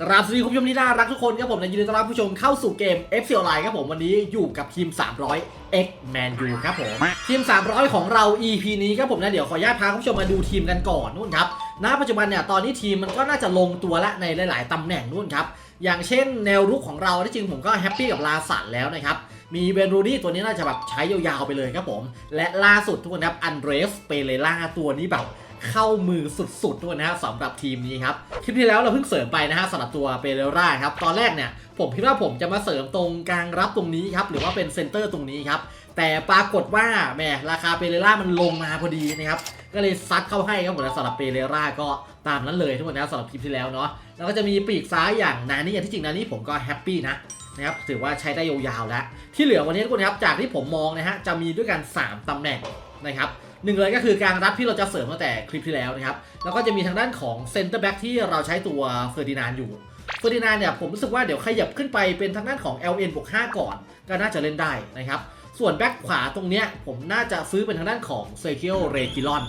กราบสวัสดีคุณผู้ชมที่น่ารักทุกคนครับผมและยินดีต้อนรับผู้ชมเข้าสู่เกม FC Online ครับผมวันนี้อยู่กับทีม 300 X Man U ครับผมทีม 300 ของเรา EP นี้ครับผมนะเดี๋ยวขออนุญาตพาคุณผู้ชมมาดูทีมกันก่อนนู่นครับณปัจจุบันเนี่ยตอนนี้ทีมมันก็น่าจะลงตัวละในหลาย ๆตำแหน่งนู่นครับอย่างเช่นแนวรุกของเราที่จริงผมก็แฮปปี้กับลาสันแล้วนะครับมีเบนรูดี้ตัวนี้น่าจะแบบใช้ยาวๆไปเลยครับผม และล่าสุดทุกคนครับอันเดรสเปเรล่าตัวนี้แบบ เข้ามือสุดๆด้วยนะฮะสำหรับทีมนี้ครับคลิปที่แล้วเราเพิ่งเสริมไปนะฮะสำหรับตัวเปเรล่าครับตอนแรกเนี่ยผมคิดว่าผมจะมาเสริมตรงกลางรับตรงนี้ครับหรือว่าเป็นเซนเตอร์ตรงนี้ครับแต่ปรากฏว่าแหมราคาเปเรล่ามันลงมาพอดีนะครับก็เลยซัดเข้าให้ครับผมนะสำหรับเปเรล่าก็ตามนั้นเลยทุกคนนะสำหรับคลิปที่แล้วเนาะแล้วก็จะมีปีกซ้ายอย่างนานี่ที่จริงนานี่ผมก็แฮปปี้นะนะครับถือว่าใช้ได้ยาวๆแล้ว ที่เหลือวันนี้ทุกคนครับจากที่ผมมองนะฮะจะมีด้วยกัน 3ตำแหน่งนะครับ หนึ่งเลยก็คือการรับที่เราจะเสริมตั้งแต่คลิปที่แล้วนะครับ แล้วก็จะมีทางด้านของเซนเตอร์แบ็กที่เราใช้ตัวเฟอร์ดินานอยู่เฟอร์ดินานเนี่ยผมรู้สึกว่าเดี๋ยวขยับขึ้นไปเป็นทางด้านของ LN บวก5ก่อน ก็น่าจะเล่นได้นะครับ ส่วนแบ็กขวาตรงเนี้ยผมน่าจะซื้อเป็นทางด้านของเซเคียลเรกิลอน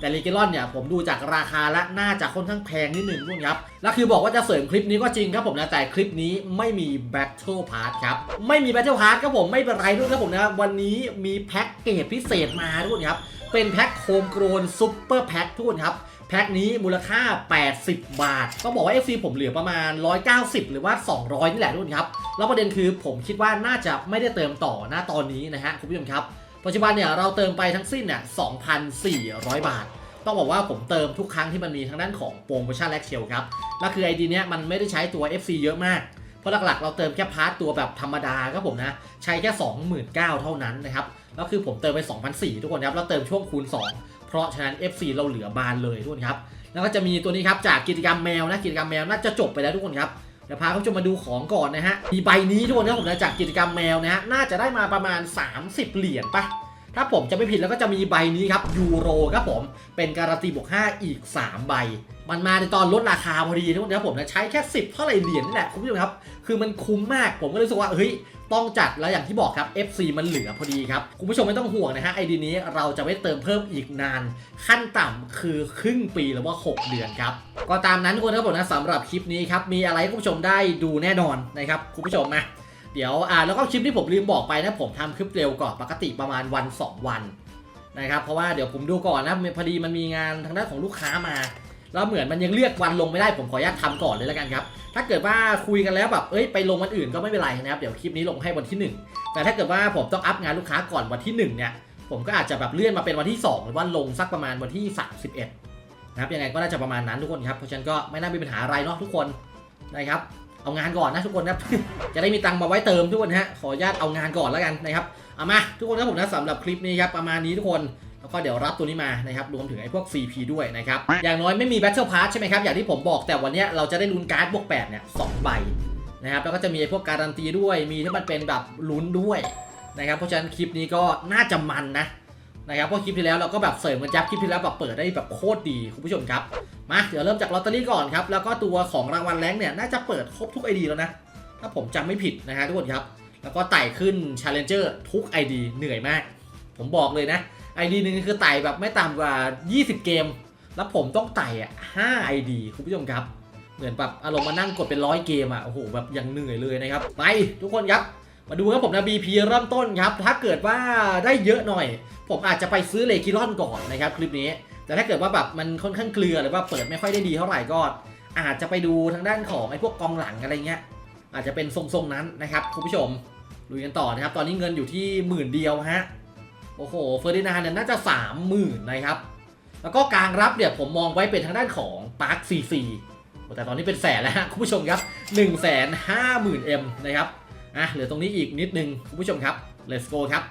แต่เรกิลอนเนี่ยผมดูจากราคาและน่าจะค่อนข้างแพงนิดนึงทุกคนครับ แล้วคือบอกว่าจะเสริมคลิปนี้ก็จริงครับผมนะ แต่คลิปนี้ไม่มี Battle Pass ครับ ไม่มี Battle Pass ครับผมไม่เป็นไรทุกครับผมนะ วันนี้มีแพ็กเกจพิเศษมาทุกคนครับ เป็นแพ็คโฮมโกรนซุปเปอร์แพ็คทุกคนครับ แพ็คนี้มูลค่า 80 บาทต้องบอกว่า FC ผมเหลือประมาณ 190 หรือว่า 200 นี่แหละทุกคนครับ แล้วประเด็นคือผมคิดว่าน่าจะไม่ได้เติมต่อหน้าตอนนี้นะฮะคุณผู้ชมครับ ปัจจุบันเนี่ยเราเติมไปทั้งสิ้นเนี่ย2,400 บาทต้องบอกว่าผมเติมทุกครั้งที่มันมีทางด้านของโปรโมชั่นแลกเชลครับ แล้วคือไอดีเนี้ยมันไม่ได้ใช้ตัว FC เยอะมาก เพราะหลักๆ เราเติมแค่พาร์ทตัวแบบธรรมดาครับผมนะ ใช้แค่ 29,000 เท่านั้นนะครับ แล้วคือผมเติมไป2,400ทุกคนครับ แล้วเติมช่วงคูณ 2 เพราะฉะนั้น FC เราเหลือบานเลยทุกคนครับ แล้วก็จะมีตัวนี้ครับจากกิจกรรมแมวนะ กิจกรรมแมวน่าจะจบไปแล้วทุกคนครับเดี๋ยวพาคุณผู้ชมมาดูของก่อนนะฮะ มีใบนี้ทุกคนนะผมนะจากกิจกรรมแมวนะฮะ น่าจะได้มาประมาณ 30 เหรียญปะถ้าผมจะไม่ผิดแล้วก็จะมีใบนี้ครับยูโรครับผม เป็นการันตีบวก5อีก 3 ใบ มันมาในตอนลดราคาพอดีทุกคนนะครับผมนะใช้แค่ 10 เท่าไหร่เหรียญนี่แหละคุณผู้ชมครับ คือมันคุ้มมากผมก็รู้สึกว่าเฮ้ย ต้องจัดแล้วอย่างที่บอกครับ FC มันเหลือพอดีครับ คุณผู้ชมไม่ต้องห่วงนะฮะไอดีนี้เราจะไม่เติมเพิ่มอีกนาน ขั้นต่ำคือครึ่งปีหรือว่า 6 เดือนครับ ก็ตามนั้นทุกคนครับผมนะสำหรับคลิปนี้ครับมีอะไรให้คุณผู้ชมได้ดูแน่นอนนะครับคุณผู้ชมนะเดี๋ยวอ่าแล้วก็คลิปที่ผมลืมบอกไปนะผมทำคลิปเร็วก่อนปกติประมาณวัน 2 วันนะครับเพราะว่าเดี๋ยวผมดูก่อนนะพอดีมันมีงานทางด้านของลูกค้ามา แล้วเหมือนมันยังเลือกวันลงไม่ได้ผมขออนุญาตทำก่อนเลยแล้วกันครับ ถ้าเกิดว่าคุยกันแล้วแบบเอ้ยไปลงวันอื่นก็ไม่เป็นไรนะครับเดี๋ยวคลิปนี้ลงให้วันที่ 1 แต่ถ้าเกิดว่าผมต้องอัพงานลูกค้าก่อนวันที่ 1 เนี่ย ผมก็อาจจะแบบเลื่อนมาเป็นวันที่ 2 หรือว่าลงสักประมาณวันที่ 31นะครับยังไงก็น่าจะประมาณนั้นทุกคนครับเพราะฉะนั้นก็ไม่น่ามีปัญหาอะไรเนาะทุกคนนะครับเอางานก่อนนะทุกคนครับ จะได้มีตังค์มาไว้เติมทุกคนฮะขออนุญาตเอางานก่อนแล้วกันนะครับเอามาทุกคนครับผมนะสำหรับคลิปนี้ครับประมาณนี้ทุกคน แล้วก็เดี๋ยวรับตัวนี้มานะครับรวมถึงไอ้พวก CP ด้วยนะครับ อย่างน้อยไม่มี Battle Pass ใช่ไหมครับ อย่างที่ผมบอกแต่วันนี้เราจะได้ลุ้นการ์ดบวก8เนี่ยสองใบนะครับแล้วก็จะมีไอ้พวกการันตีด้วย มีที่มันเป็นแบบลุ้นด้วยนะครับเพราะฉะนั้นคลิปนี้ก็น่าจะมันนะนะครับเพราะคลิปที่แล้วเราก็แบบเสริมกันยับคลิปที่แล้วแบบเปิดได้แบบโคตรดีคุณผู้ชมครับมาเดี๋ยวเริ่มจากลอตเตอรี่ก่อนครับแล้วก็ตัวของรางวัลแรงเนี่ยน่าจะเปิดครบทุก ID แล้วนะถ้าผมจำไม่ผิดนะฮะทุกคนครับแล้วก็ไต่ขึ้น Challenger ทุก ID เหนื่อยมาก ผมบอกเลยนะ ID หนึ่งคือไต่แบบไม่ต่ำกว่า 20 เกม แล้วผมต้องไต่อะ5 ID คุณผู้ชมครับ เหมือนแบบอารมณ์มานั่งกดเป็นร้อยเกมอะ โอ้โห แบบยังเหนื่อยเลยนะครับ ไปทุกคนครับ มาดูครับผมนะ BP เริ่มต้นครับ ถ้าเกิดว่าได้เยอะหน่อย ผมอาจจะไปซื้อเลกิลอนก่อนนะครับคลิปนี้ แต่ถ้าเกิดว่าแบบมันค่อนข้างเกลือหรือว่าเปิดไม่ค่อยได้ดีเท่าไหร่ก็ อาจจะไปดูทางด้านของไอ้พวกกองหลังอะไรเงี้ย อาจจะเป็นทรงๆนั้นนะครับคุณผู้ชมลุยกันต่อนะครับ ตอนนี้เงินอยู่ที่หมื่นเดียวฮะ โอ้โหเฟอร์ดินานเนี่ยน่าจะสามหมื่นนะครับ แล้วก็กลางรับเนี่ยผมมองไว้เป็นทางด้านของปาร์คซีซีแต่ตอนนี้เป็นแสนแล้วฮะคุณผู้ชมครับ1นึ่งแสนห้าหมื่นเอ็มนะครับอะเหลือตรงนี้อีกนิดนึงคุณผู้ชมครับ let's go ครับ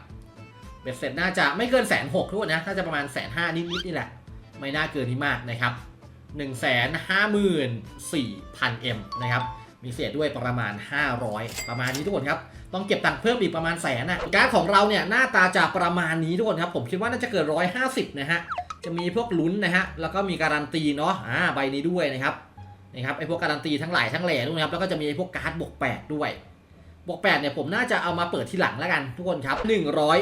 เบ็ดเสร็จน่าจะไม่เกินแสนหกทุกคนนะน่าจะประมาณแสนห้านิดๆนี่แหละ ไม่น่าเกินนี้มากนะครับ1นึ่งแสนห้าหมื่นสี่พันเอ็มนะครับ มีเศษด้วยประมาณ 500 ประมาณนี้ทุกคนครับ ต้องเก็บตังค์เพิ่มอีกประมาณแสนนะการ์ดของเราเนี่ยหน้าตาจะประมาณนี้ทุกคนครับ ผมคิดว่าน่าจะเกิน150 นะฮะ จะมีพวกลุ้นนะฮะ แล้วก็มีการันตีเนาะ อ่า ใบนี้ด้วยนะครับนี่ครับไอพวกการันตีทั้งหลายทั้งแหล่ด้วยนะครับ แล้วก็จะมีไอพวกการ์ดบวก8ด้วยบวก8เนี่ยผมน่าจะเอามาเปิดทีหลังแล้วกันทุกคนครับ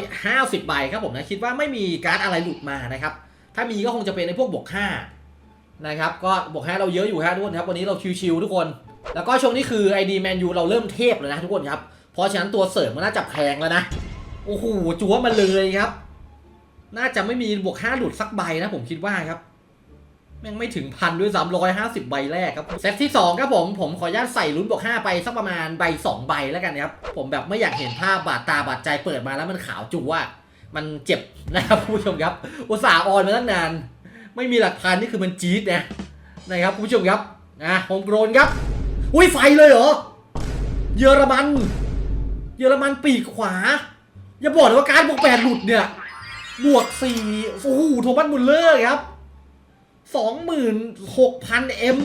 150 ใบครับผมนะคิดว่าไม่มีการ์ดอะไรหลุดมานะครับ ถ้ามีก็คงจะเป็นไอพวกบวก5นะครับ ก็บวก5เราเยอะอยู่ฮะทุกคนครับ วันนี้เราชิวๆทุกคน แล้วก็ช่วงนี้คือ ID Man U เราเริ่มเทพแล้วนะทุกคนครับ เพราะฉะนั้นตัวเสริมมันน่าจะแพงแล้วนะ โอ้โหจัวมาเลยครับ น่าจะไม่มีบวกห้าหลุดสักใบนะผมคิดว่าครับแม่งไม่ถึงพันด้วยซ้ำร้อยห้าสิบใบแรกครับเซตที่สองครับผมผมขออนุญาตใส่ลุ้นบวกห้าไปสักประมาณใบสองใบแล้วกันครับ ผมแบบไม่อยากเห็นภาพบาดตาบาดใจเปิดมาแล้วมันขาวจัวมันเจ็บนะครับผู้ชมครับ อุตส่าห์ออนมาตั้งนาน ไม่มีหลักฐานนี่คือมันจี๊ดนะนะครับผู้ชมครับนะโฮมโกรนครับ อุ้ยไฟเลยเหรอ เยอรมัน เยอรมันปีกขวา อย่าบอกนะว่าการบวกแปดหลุดเนี่ย บวกสี่โอ้โหโทมัสมุลเลอร์ครับสองหมื่นหกพันเอ็ม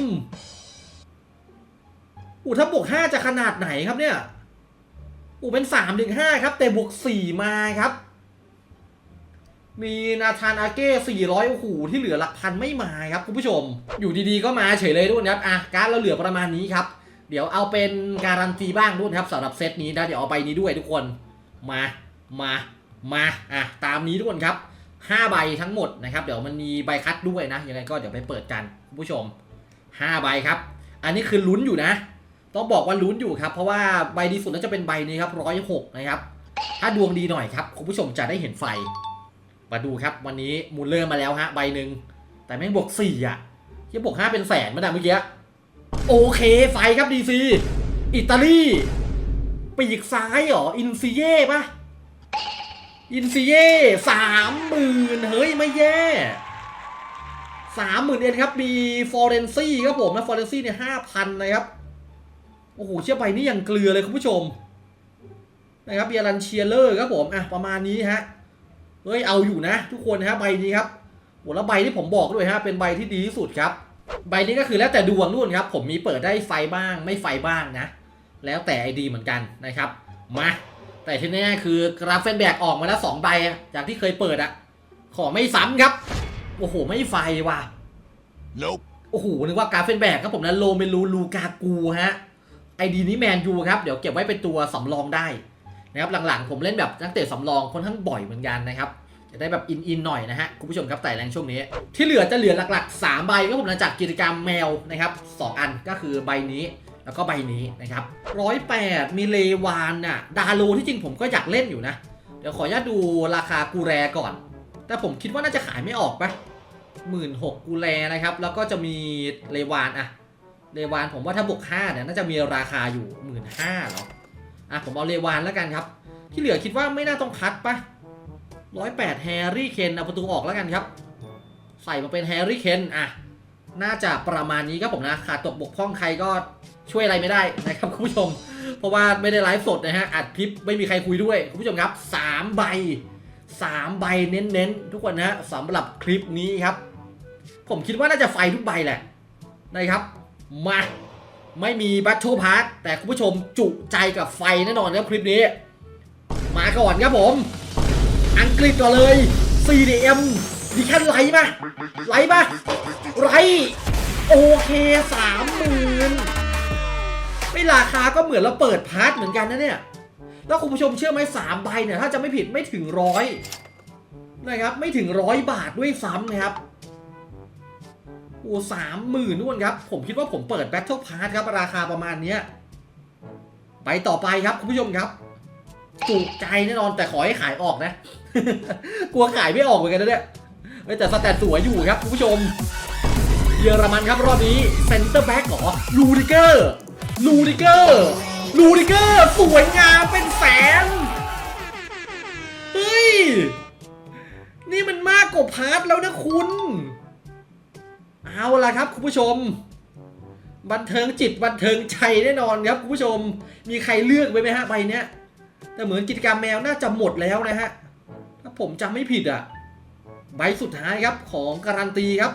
โอ้ถ้าบวกห้าจะขนาดไหนครับเนี่ยโอ้เป็นสามถึงห้าครับ แต่บวกสี่มาครับ มีนาธานอาเก้400 โอ้โห ที่เหลือหลักพันไม่มาครับคุณผู้ชม อยู่ดีๆ ก็มาเฉยเลยทุกคนครับ อะ การดเราเหลือประมาณนี้ครับ เดี๋ยวเอาเป็นการันตีบ้างทุกคนครับสำหรับเซตนี้นะ เดี๋ยวเอาใบนี้ด้วยทุกคน มา มา มา อะ ตามนี้ทุกคนครับ 5 ใบทั้งหมดนะครับ เดี๋ยวมันมีใบคัดด้วยนะ ยังไงก็เดี๋ยวไปเปิดกันคุณผู้ชม 5 ใบครับ อันนี้คือลุ้นอยู่นะ ต้องบอกว่าลุ้นอยู่ครับ เพราะว่าใบดีสุดน่าจะเป็นใบนี้ครับร้อยหกนะครับ ถ้าดวงดีหน่อยครับคุณผู้ชมจะได้เห็นไฟ มาดูครับวันนี้มูลเลอร์มาแล้วฮะใบหนึ่งแต่แม่งบวกสี่อะที่บวกห้าเป็นแสนมาดามเมื่อกี้โอเคไฟครับดีซีอิตาลีปีกซ้ายเหรออินซิเย่ปะอินซิเย่สามหมื่นเฮ้ยไม่แย่สามหมื่นเอ็นครับมีฟอร์เรนซี่ครับผมนะฟอร์เรนซี่เนี่ยห้าพันนะครับโอ้โหเชื่อใบนี้อย่างเกลือเลยคุณผู้ชมนะครับเบียรันเชียเลอร์ครับผมอะประมาณนี้ฮะ เฮ้ยเอาอยู่นะทุกคนนะฮะใบนี้ครับโหแล้วใบที่ผมบอกด้วยฮะเป็นใบที่ดีที่สุดครับ ใบนี้ก็คือแล้วแต่ดวงนู่นครับ ผมมีเปิดได้ไฟบ้าง ไม่ไฟบ้างนะ แล้วแต่ไอดีเหมือนกันนะครับมาแต่ที่แน่คือกราฟเฟนแบกออกมาแล้วสองใบอะจากที่เคยเปิดอะขอไม่ซ้ำครับ โอ้โห ไม่ไฟว่ะ Nope. โอ้โห นึกว่ากราฟเฟนแบกครับผมนะโลเมลูลูกากูฮะไอดีนี้แมนยูครับ เดี๋ยวเก็บไว้เป็นตัวสำรองได้ นะครับหลังๆผมเล่นแบบนักเตะสำรองค่อนข้างบ่อยเหมือนกันนะครับจะได้แบบอินๆหน่อยนะฮะคุณผู้ชมครับแต่แรงช่วงนี้ ที่เหลือจะเหลือหลักๆ 3 ใบก็ผมนะจากกิจกรรมแมวนะครับ2อันก็คือใบนี้แล้วก็ใบนี้นะครับร้อยแปดมีเลวานน่ะดาโลที่จริงผมก็อยากเล่นอยู่นะ เดี๋ยวขออนุญาตดูราคากูแรก่อน แต่ผมคิดว่าน่าจะขายไม่ออกปะหมื่นหกกูแรนะครับ แล้วก็จะมีเลวานอะเลวานผมว่าถ้าบวกห้าเนี่ยน่าจะมีราคาอยู่หมื่นห้าหรอ อะผมเอาเลวานแล้วกันครับ ที่เหลือคิดว่าไม่น่าต้องคัดปะร้อยแปดแฮร์รี่เคนเอาประตูออกแล้วกันครับ ใส่มาเป็นแฮร์รี่เคนอะน่าจะประมาณนี้ครับผมนะขาดตกบกพร่องใครก็ช่วยอะไรไม่ได้นะครับคุณผู้ชม เพราะว่าไม่ได้ไลฟ์สดนะฮะอัดคลิปไม่มีใครคุยด้วยคุณผู้ชมครับ3ใบ3ใบเน้นๆทุกคนนะสำหรับคลิปนี้ครับ ผมคิดว่าน่าจะไฟทุกใบแหละนะครับมา ไม่มีบัตโชพาร์ตแต่คุณผู้ชมจุใจกับไฟแน่นอนครับคลิปนี้ มาก่อนครับผม อังกฤษก่อนเลย CDM ดิคันไหลปะไหลปะไหลโอเคสามหมื่นไม่ราคาก็เหมือนเราเปิดพาร์ทเหมือนกันนะเนี่ย แล้วคุณผู้ชมเชื่อไหมสามใบเนี่ย ถ้าจะไม่ผิดไม่ถึงร้อยนะครับ ไม่ถึงร้อยบาทด้วยซ้ำนะครับ โอ้สามหมื่นทุกคนครับ ผมคิดว่าผมเปิด Battle Pass ครับ ราคาประมาณเนี้ยไปต่อไปครับ คุณผู้ชมครับจุใจแน่นอนแต่ขอให้ขายออกนะ กลัวขายไม่ออกเหมือนกันนะเนี่ยแต่สแตทสวยอยู่ครับ คุณผู้ชม เยอรมันครับรอบนี้เซนเตอร์แบ็กหรอลูดิเกอร์ลูดิเกอร์ลูดิเกอร์สวยงามเป็นแสนเฮ้ย นี่มันมากกว่าพาร์ทแล้วนะคุณ เอาล่ะครับคุณผู้ชม บันเทิงจิตบันเทิงใจแน่นอนครับคุณผู้ชม มีใครเลือกไว้ไหมฮะใบเนี้ยแต่เหมือนกิจกรรมแมวน่าจะหมดแล้วนะฮะถ้าผมจำไม่ผิดอะใบสุดท้ายครับของการันตีครับ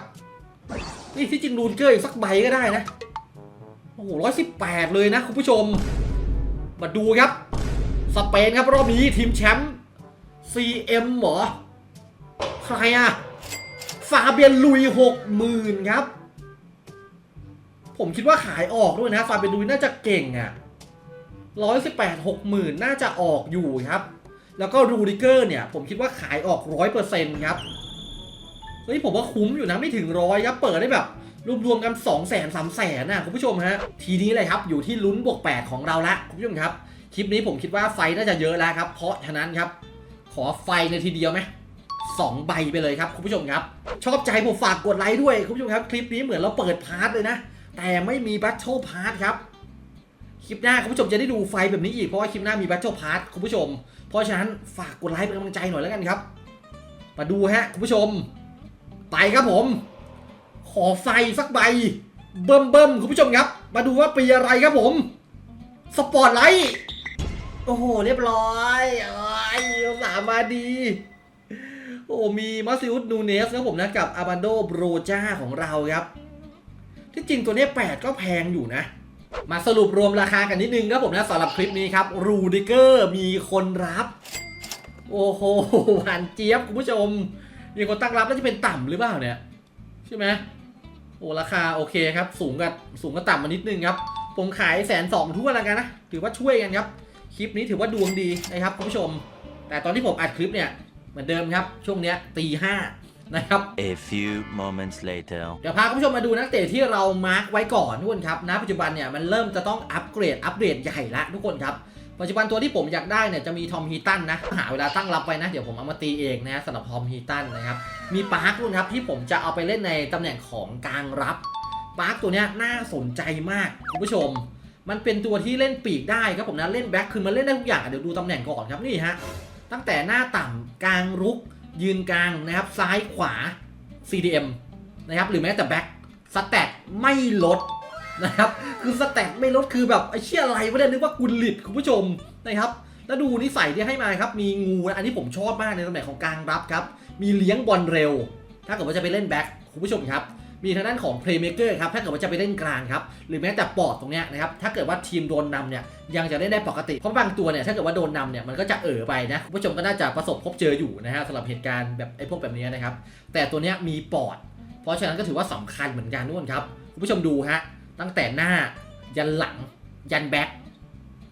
นี่ที่จริงรูนเกอร์อีกสักใบก็ได้นะ โอ้โหร้อยสิบแปดเลยนะคุณผู้ชม มาดูครับ สเปนครับรอบนี้ทีมแชมป์ CM เหรอใครอะ ฟาเบียนลุยหกหมื่นครับ ผมคิดว่าขายออกด้วยนะ ฟาเบียนลุยน่าจะเก่งอะร้อยสิบแปดหกหมื่นน่าจะออกอยู่ครับ แล้วก็รูดิเกอร์เนี่ย ผมคิดว่าขายออกร้อยเปอร์เซ็นต์ครับเฮ้ยผมว่าคุ้มอยู่นะไม่ถึงร้อยครับ เปิดได้แบบรวมๆกัน2 0 0 0 0 0 3 0 0 0 0นะคุณผู้ชมฮะ ทีนี้เลยครับอยู่ที่ลุ้นบวก 8 ของเราละคุณผู้ชมครับ คลิปนี้ผมคิดว่าไฟน่าจะเยอะแล้วครับ เพราะฉะนั้นครับ ขอไฟในทีเดียวไหม สองใบไปเลยครับคุณผู้ชมครับ ชอบใจผมฝากกดไลค์ด้วยคุณผู้ชมครับ คลิปนี้เหมือนเราเปิดพาร์ทเลยนะ แต่ไม่มีบัตเทิลพาร์ทครับ คลิปหน้าคุณผู้ชมจะได้ดูไฟแบบนี้อีกเพราะว่าคลิปหน้ามีบัตเทิลพาร์ทคุณผู้ชม เพราะฉะนั้นฝากกดไลค์เป็นกำลังใจหน่อยแล้วกันครับ มาดูฮะคุณผู้ชม ไปครับผม ขอไฟสักใบ เบิ่มเบิ่มคุณผู้ชมครับ มาดูว่าปีอะไรครับผม สปอร์ตไลท์ โอ้โห เรียบร้อยอ้ยสามมาดี โอ้มีมาซิอุสนูเนสครับผมนะกับอาบันโดโบรจาของเราครับ ที่จริงตัวนี้ 8 ก็แพงอยู่นะ มาสรุปรวมราคากันนิดนึงครับผมนะสำหรับคลิปนี้ครับ รูดิเกอร์มีคนรับ โอ้โหหวานเจี๊ยบคุณผู้ชม มีคนตั้งรับแล้วจะเป็นต่ำหรือเปล่าเนี่ย ใช่ไหมโอ้ราคาโอเคครับ สูงกับสูงกับต่ำมานิดนึงครับ ผมขายแสนสองทั่วแล้วกันนะ ถือว่าช่วยกันครับ คลิปนี้ถือว่าดวงดีนะครับคุณผู้ชม แต่ตอนที่ผมอัดคลิปเนี่ย มือนเดิมครับ ช่วงเนี้ยตีห้านะครับ A few moments later. เดี๋ยวพาคุณผู้ชมมาดูนักเตะที่เรามาร์กไว้ก่อนทุกคนครับณปัจจุบันเนี่ยมันเริ่มจะต้องอัปเกรดอัปเดตใหญ่ละทุกคนครับปัจจุบันตัวที่ผมอยากได้เนี่ยจะมีทอมฮีตันนะหาเวลาตั้งรับไว้นะเดี๋ยวผมเอามาตีเองนะฮะสำหรับทอมฮีตันนะครับมีปาร์คด้วยครับที่ผมจะเอาไปเล่นในตำแหน่งของกลางรับปาร์คตัวเนี้ยน่าสนใจมากคุณผู้ชม มันเป็นตัวที่เล่นปีกได้ครับผมนะเล่นแบ็คคือมันเล่นได้ทุกอย่างเดี๋ยวดูตำแหน่งก่อนครับนี่ฮะ ตั้งแต่หน้าต่ำกลางรุก ยืนกลางนะครับซ้ายขวา CDM นะครับหรือแม้แต่แบ็คสแตทไม่ลดนะครับคือสแตทไม่ลดคือแบบไอ้เชี่ยอะไรวะเนี่ยนึกว่ากุลลิดคุณผู้ชมนะครับแล้วดูนิสัยที่ให้มาครับมีงูนะอันนี้ผมชอบมากในตำแหน่งของกลางรับครับมีเลี้ยงบอลเร็ว ถ้าเกิดว่าจะไปเล่นแบ็คคุณผู้ชมครับ มีทางด้านของเพลย์เมเกอร์ครับถ้าเกิดว่าจะไปเล่นกลางครับหรือแม้แต่ปอดตรงเนี้ยนะครับถ้าเกิดว่าทีมโดนนำเนี่ยยังจะเล่นได้ปกติเพราะบางตัวเนี่ยถ้าเกิดว่าโดนนำเนี่ยมันก็จะเอ๋อไปนะคุณผู้ชมก็น่าจะประสบพบเจออยู่นะฮะสำหรับเหตุการณ์แบบไอ้พวกแบบนี้นะครับแต่ตัวเนี้ยมีปอด เพราะฉะนั้นก็ถือว่าสำคัญเหมือนกันทุกคนครับคุณผู้ชมดูฮะตั้งแต่หน้ายันหลังยันแบ็ค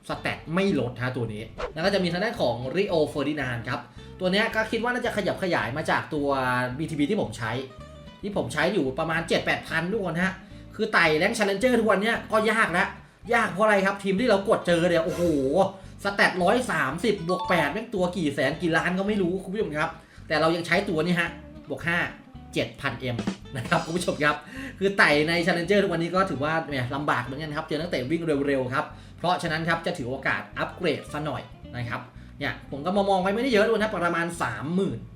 สแตทไม่ลดฮะตัวนี้ แล้วก็จะมีทางด้านของริโอเฟอร์ดินานครับตัวนี้ก็คิดว่าน่าจะขยับขยายมาจากตัว BTB ที่ผมใช้ ที่ผมใช้อยู่ประมาณ 7-8พันทุกคนฮะ คือไต่แรงชันเลนเจอร์ทุกวันเนี้ยก็ยากแล้ว ยากเพราะอะไรครับทีมที่เรากดเจอเนี่ยโอ้โหสแตทร้อยสามสิบบวกแปดแม่งตัวกี่แสนกี่ล้านก็ไม่รู้คุณผู้ชมครับ แต่เรายังใช้ตัวนี้ฮะบวกห้าเจ็ดพันเอ็มนะครับคุณผู้ชมครับ คือไต่ในชันเลนเจอร์ทุกวันนี้ก็ถือว่าเนี่ยลำบากเหมือนกันครับเจอนักเตะวิ่งเร็วๆครับ เพราะฉะนั้นครับจะถือโอกาสอัปเกรดซะหน่อยนะครับเนี่ยผมก็มามองไว้ไม่ได้เยอะด้วยนะประมาณ 30,000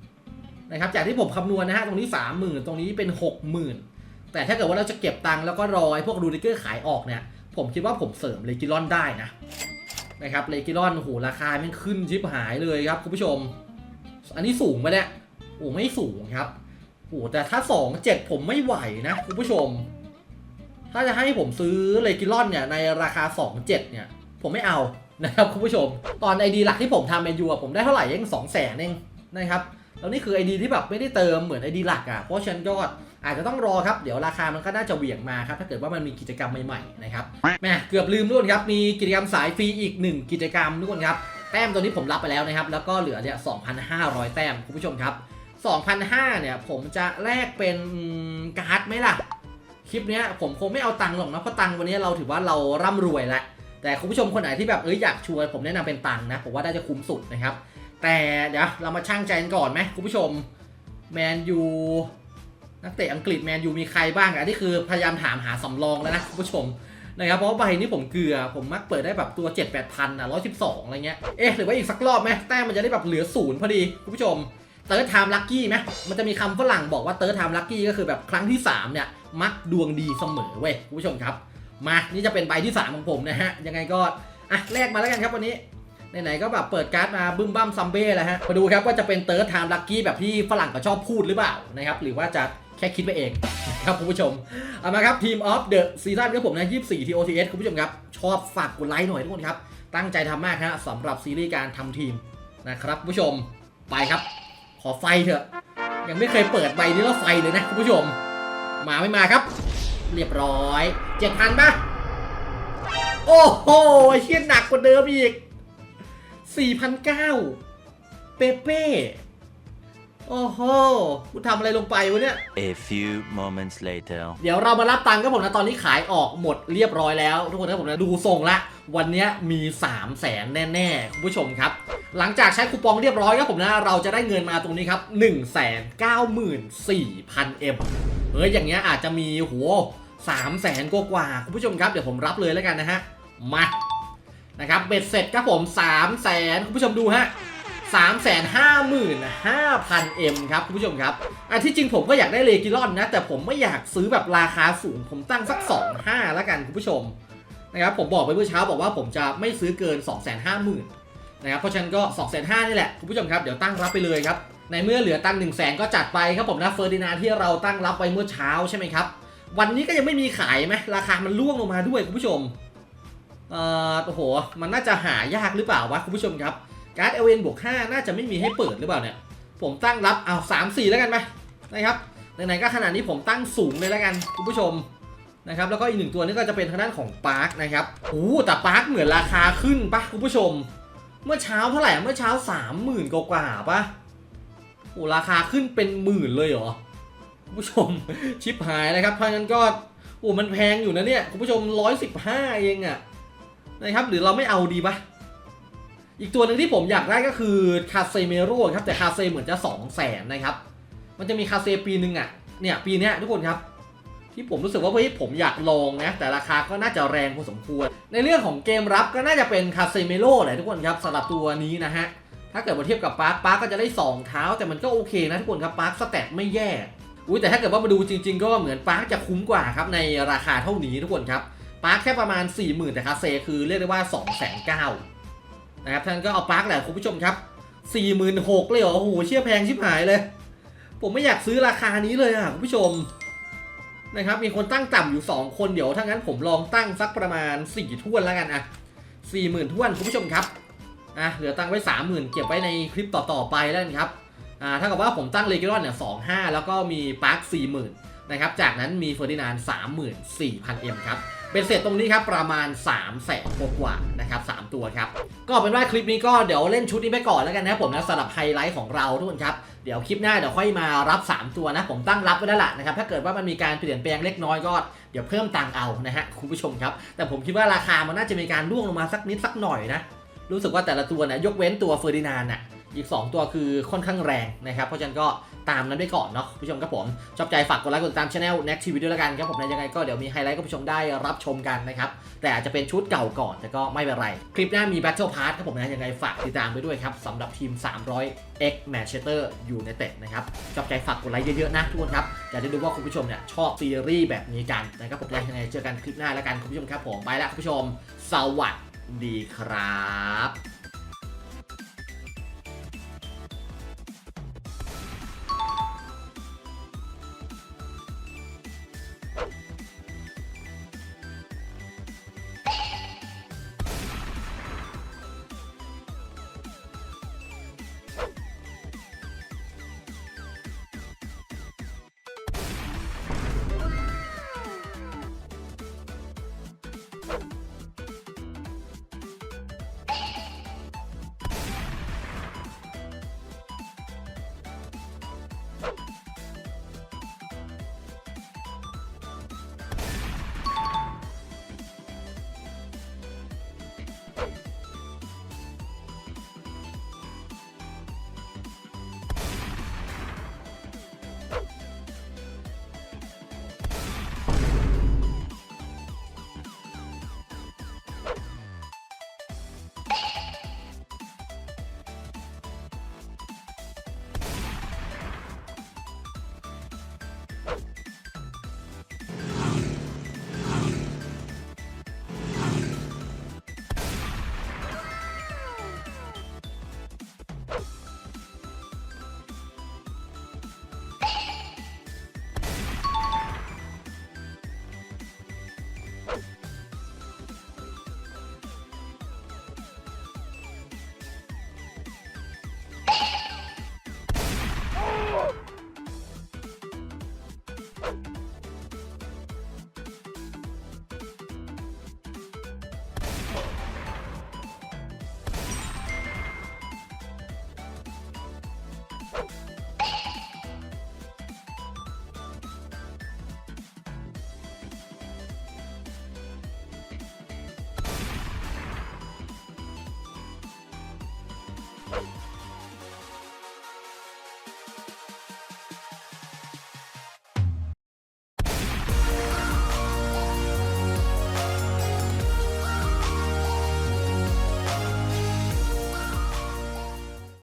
นะครับจากที่ผมคำนวณนะฮะตรงนี้30,000ตรงนี้เป็น60,000แต่ถ้าเกิดว่าเราจะเก็บตังค์แล้วก็รอไอ้พวกรูดิเกอร์ขายออกเนี่ยผมคิดว่าผมเสริมเลกิลอนได้นะนะครับเลกิลอนโหราคาม่งขึ้นชิบหายเลยครับคุณผู้ชม อันนี้สูงไหมเนี่ยโอ้ไม่สูงครับโอ้แต่ถ้า2 7ผมไม่ไหวนะคุณผู้ชม ถ้าจะให้ผมซื้อเลกิลอนเนี่ยในราคา2 7เนี่ยผมไม่เอานะครับคุณผู้ชม ตอนไอดีหลักที่ผมทำเมนูอะผมได้เท่าไหร่เองสองแสนเองนะครับ แล้วนี่คือไอดีที่แบบไม่ได้เติมเหมือนไอดีหลักอะ่ะเพราะฉะนันก็อาจจะต้องรอครับ เดี๋ยวราคามันก็น่าจะเหวี่ยงมาครับ ถ้าเกิดว่ามันมีกิจกรรมใหม่ๆนะครับแหม่เกือบลืมด้วยครับ มีกิจกรรมสายฟรีอีก 1 กิจกรรมทุกคนครับ แต้มตัวนี้ผมรับไปแล้วนะครับ แล้วก็เหลือเนี่ย2,500 แต้มคุณผู้ชมครับ2,500เนี่ยผมจะแลกเป็นการ์ดไหมล่ะ คลิปนี้ผมคงไม่เอาตังค์หรอกนะเพราะตังค์วันนี้เราถือว่าเราร่ำรวยแล้วแต่คุณผู้ชมคนไหนที่แบบเอ้ยอยากชวนผมแนะนำเป็นตังค์นะผมว่าน่าจะคุ้มสุดนะครับ แต่เดี๋ยวเรามาช่างใจกันก่อนไหมคุณผู้ชมแมนยูนักเตะอังกฤษแมนยูมีใครบ้างอันนี้คือพยายามถามหาสำรองแล้วนะคุณผู้ชมนะครับเพราะว่าใบนี้ผมเกลือผมมักเปิดได้แบบตัว 7 8 0 0 0อะ112 อะไรเงี้ยเอ๊ะหรือว่าอีกสักรอบไหมแต้มมันจะได้แบบเหลือศูนย์พอดีคุณผู้ชมเติร์ดไทม์ลัคกี้ไหมมันจะมีคำฝรั่งบอกว่าเติร์ดไทม์ลัคกี้ก็คือแบบครั้งที่สามเนี่ย มักดวงดีเสมอเว้ยคุณผู้ชมครับ มานี่จะเป็นใบที่ 3 ของผมนะฮะยังไงก็อะแลกมาแล้วกันครับวันนี้ ไหนๆก็แบบเปิดการ์ดมาบึ้มบั้มซัมเบ้แล้วฮะ มาดูครับว่าจะเป็นเติร์ดไทม์ลัคกี้แบบที่ฝรั่งก็ชอบพูดหรือเปล่านะครับ หรือว่าจะแค่คิดไปเองครับคุณผู้ชม เอามาครับทีมออฟเดอะซีซั่นครับผมนะ 24 TOTS คุณผู้ชมครับ ชอบฝากกดไลค์หน่อยทุกคนครับ ตั้งใจทำมากฮะสำหรับซีรีส์การทำทีมนะครับคุณผู้ชมไปครับ ขอไฟเถอะ ยังไม่เคยเปิดใบนี้แล้วไฟเลยนะคุณผู้ชม มาไม่มาครับ เรียบร้อยเจ็ดพันปะโอ้โหเชี่ยหนักกว่าเดิมอีก สี่พันเก้าเปเป้ โอ้โห กูทำอะไรลงไปวะเนี่ย A few moments later. เดี๋ยวเรามารับตังค์ครับผมนะ ตอนนี้ขายออกหมดเรียบร้อยแล้ว ทุกคนครับผมนะ ดูทรงละ วันเนี้ยมี3 0 0แสนแน่ๆ คุณผู้ชมครับ หลังจากใช้คูปองเรียบร้อยครับผมนะ เราจะได้เงินมาตรงนี้ครับ 1 9 4 0 0 0 M เฮ้ยอย่างเงี้ยอาจจะมีหัวสามแสนกว่าๆคุณผู้ชมครับ เดี๋ยวผมรับเลยแล้วกันนะฮะ มา นะครับเบ็ดเสร็จครับผม3 0 0แสนคุณผู้ชมดูฮะ3 5 5 0 0 0 M ครับคุณผู้ชมครับอะที่จริงผมก็อยากได้เลกิลอนนะ แต่ผมไม่อยากซื้อแบบราคาสูง ผมตั้งสัก 2 5 แล้วกันคุณผู้ชมนะครับผมบอกไปเมื่อเช้าบอกว่าผมจะไม่ซื้อเกิน 2 5 0 0 0 0นะครับเพราะฉะนั้นก็ 2 5 0 0 0นี่แหละคุณผู้ชมครับเดี๋ยวตั้งรับไปเลยครับในเมื่อเหลือตั้ง1 0 0 0 0แก็จัดไปครับผมนะเฟอร์ดินาที่เราตั้งรับไปเมื่อเช้าใช่ไหมครับวันนี้ก็ยังไม่มีขายไหมราคามันร่วงลงมาด้วยคุณผู้ชม เอ่อโอ้โห มันน่าจะหายากหรือเปล่าวะคุณผู้ชมครับ การ์ดเอเวนบวก5น่าจะไม่มีให้เปิดหรือเปล่าเนี่ย ผมตั้งรับเอาสามสี่แล้วกันไหมนะครับไหนๆก็ขนาดนี้ผมตั้งสูงเลยแล้วกันคุณผู้ชมนะครับแล้วก็อีกหนึ่งตัวนี้ก็จะเป็นทางด้านของปาร์คนะครับโอ้แต่ปาร์คเหมือนราคาขึ้นปะคุณผู้ชม เมื่อเช้าเท่าไหร่เมื่อเช้าสามหมื่นกว่าปะโอ้ราคาขึ้นเป็นหมื่นเลยเหรอคุณผู้ชมชิปหายนะครับเพราะงั้นก็โอ้มันแพงอยู่นะเนี่ยคุณผู้ชมร้อยสิบห้าเองอะ นะครับ หรือเราไม่เอาดีปะอีกตัวหนึ่งที่ผมอยากได้ก็คือคาเซเมโร่ครับ แต่คาเซเหมือนจะ 2 0 0แสนนะครับ มันจะมีคาเซปีหนึ่งอะ เนี่ย ปีนี้ทุกคนครับ ที่ผมรู้สึกว่าเฮ้ยผมอยากลองนะ แต่ราคาก็น่าจะแรงพอสมควร ในเรื่องของเกมรับก็น่าจะเป็นคาเซเมโร่แหละทุกคนครับสำหรับตัวนี้นะฮะ ถ้าเกิดมาเทียบกับปาร์คปาร์คก็จะได้ 2 เท้า แต่มันก็โอเคนะทุกคนครับปาร์คสแตทไม่แย่อุ้ยแต่ถ้าเกิดว่ามาดูจริง ๆ ก็เหมือนปาร์คจะคุ้มกว่าครับในราคาเท่านี้ทุกคนครับ ปาร์คแค่ประมาณ 40,000 แต่คาเซคือเรียกได้ว่า 2 9 0 0 0นะครับท่านก็เอาปาร์คแหละคุณผู้ชมครับ 46,000เลยเหรอโอ้โหเชี่ยแพงชิบหายเลย ผมไม่อยากซื้อราคานี้เลยอะคุณผู้ชมนะครับมีคนตั้งต่ำอยู่ 2 คนเดี๋ยวถ้างั้นผมลองตั้งสักประมาณ4ถ้วนแล้วกันอะ40,000ท้วนคุณผู้ชมครับอะเหลือตั้งไว้ 30,000 เก็บไว้ในคลิปต่อๆไปแล้วกันครับอ่าถ้ากับว่าผมตั้งเลกิรอนเนี่ย25,000แล้วก็มีปาร์ค40,000นะครับ จากนั้นมีเฟอร์ดินานด์34,000 M ครับ เป็นเสร็จตรงนี้ครับประมาณ3แสนกว่านะครับ3ตัวครับ ก็เป็นว่าคลิปนี้ก็เดี๋ยวเล่นชุดนี้ไปก่อนแล้วกันนะครับผมนะสำหรับไฮไลท์ของเราทุกคนครับเดี๋ยวคลิปหน้าเดี๋ยวค่อยมารับ 3 ตัวนะผมตั้งรับไว้แล้วล่ะนะครับถ้าเกิดว่ามันมีการเปลี่ยนแปลงเล็กน้อยก็เดี๋ยวเพิ่มตังเอานะฮะคุณผู้ชมครับ แต่ผมคิดว่าราคามันน่าจะมีการร่วงลงมาสักนิดสักหน่อยนะรู้สึกว่าแต่ละตัวนะยกเว้นตัวเฟอร์ดินานด์น่ะ อีก 2 ตัวคือค่อนข้างแรงนะครับ เพราะฉะนั้นก็ตามนั้นไปก่อนเนาะผู้ชมครับผมชอบใจฝากกดไลค์กดติดตามช anel Next TV ด้วยล้วกันครับผมนะยังไงก็เดี๋ยวมีไฮไลท์ก็ผู้ชมได้รับชมกันนะครับ แต่อาจจะเป็นชุดเก่าก่อนแต่ก็ไม่เป็นไร คลิปหน้ามี Battle Pass ครับผมนะยังไงฝากติดตามไปด้วยครับสำหรับทีม 300 X Manchester United นะครับชอบใจฝากกดไลค์เยอะๆนะทุกคนครับอยากจะดูว่าคุณผู้ชมเนี่ยชอบซีรีส์แบบนี้กันนะครับผมยังไงเจอกันคลิปหน้าแล้วกันคุณผู้ชมครับผมไปล้วคุณผู้ชมสวัสดีครับ